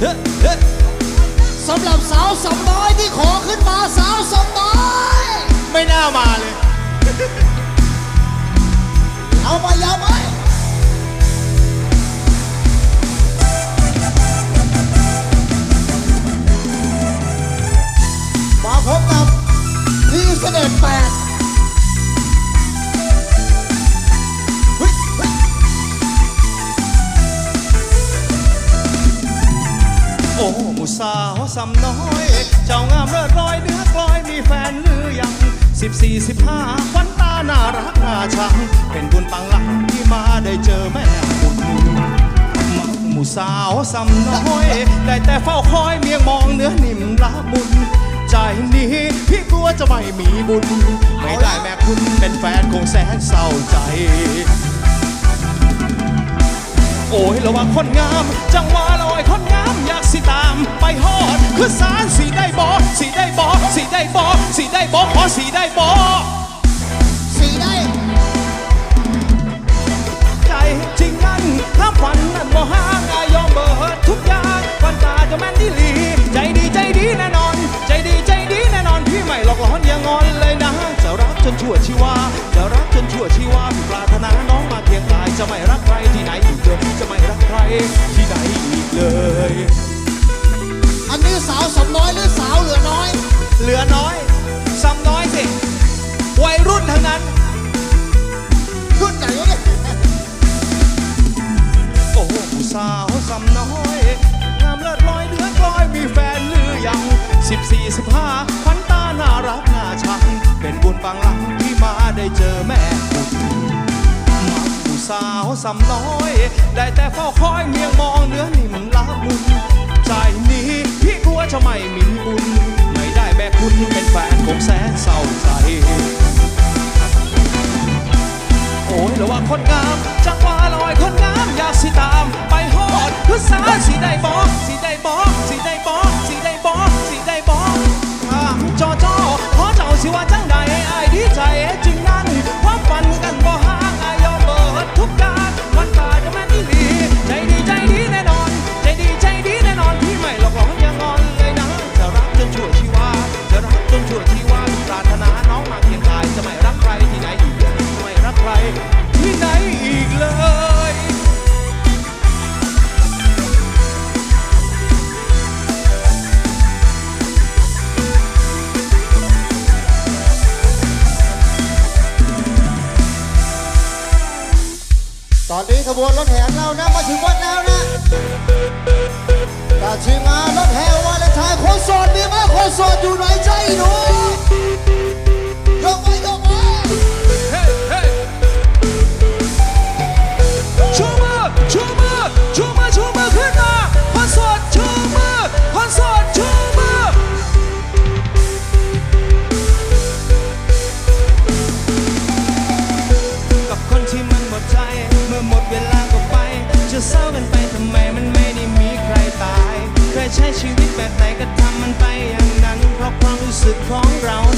เฮ้เฮ้สำหรับสาวสำน้อยที่ขอขึ้นมาสาวสำน้อยไม่น่ามาเลย เอาไปยาวไป สำน้อย เจ้างามเลิศลอยเนื้อกลอยมีแฟนหรือยังสิบสี่สิบห้าควันตาน่ารักน่าชัง เป็นบุญปังหลังที่มาได้เจอแม่บุญมักหมู่สาวสำน้อย ได้แต่เฝ้าคอยเมียงมองเนื้อนิ่มละมุนใจนี้พี่กลัวจะไม่มีบุญ ไม่ได้แม่คุณเป็นแฟนคงแสนเศร้าใจ โอ้ยระวังคนงาม จังหวะลอยคนงาม อยากสิตาม ไปฮอด คือสารสีได้บอสีได้บอสีได้บอสีได้บอขอสีได้บอสีได้ ใจจริงนั้นถ้าฝันนั้นบ่ห่างอายอมเบิดทุกอย่างวันตาจะแม่นดีหลี ใจดีใจดีแน่นอน ใจดีใจดีแน่นอนพี่ไม่หลอกหลอนอย่างอนเลยนะจะรักจนชั่วชีวา ไม่รักใครที่ไหนอีกเลย อันนี้สาวสำน้อยหรือสาวเหลือน้อย เหลือน้อยซ้ำน้อยสิ วัยรุ่นทั้งนั้น รุ่นไหนวะเนี่ยโอ้ผู้สาวซ้ำน้อยงามเลิศลอยเนื้อกลอยมีแฟนหรือยังสิบสี่สิบห้าขวัญตาน่ารักน่าชัง เป็นบุญปังหลังที่มาได้เจอแม่บุญมักผู้สาวซ้ำน้อย ได้แต่เฝ้าคอยเมียงมองเนื้อนิ่มละมุนใจนี้พี่กลัวจะไม่มีบุญไม่ได้แม่คุณเป็นแฟนคงแสนเศร้าใจ โอ้ยระวังคนงามจังหวะลอยคนงามอยากสิตาม ไปฮอดคือสาสีได้บอกสีได้บอกสีได้บอสีได้ นี้ขบวนรถแห่เรานะมาถึงวัดแล้วนะแต่ทีมารถแห่วันเลนไทน์คนโสดมีไหมคนโสดอยู่ไหนใจหนูยกไปยกไป สึกของเรา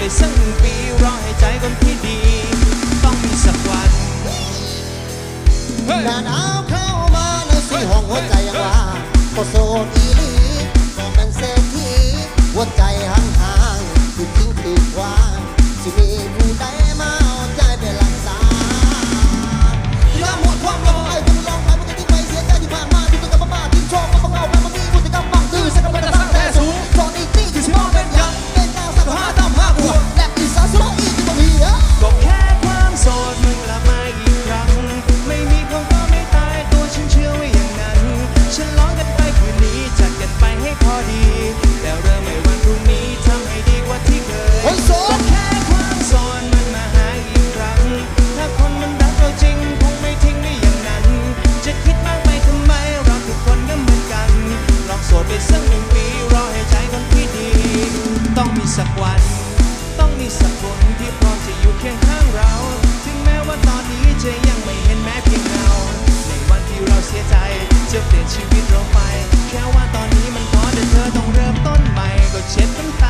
ลองโสดไปสักหนึ่งปีรอให้ใจคนที่ดี ต้องมีสักวันหน้าหนาวเข้ามาในสีห้องหัวใจยังว่างก็โสดอีหลีก็เป็นเศรษฐีหัวใจห่า ไปสักหนึ่งปีรอให้ใจคนที่ดี ต้องมีสักวัน ต้องมีสักคนที่พร้อมจะอยู่เคียงข้างเรา ถึงแม้ว่าตอนนี้จะยังไม่เห็นแม้เพียงเงาในวันที่เราเสียใจจะเปลี่ยนชีวิตเราไป แค่ว่าตอนนี้มันพอแต่เธอต้องเริ่มต้นใหม่ก็เช็ดน้ำตา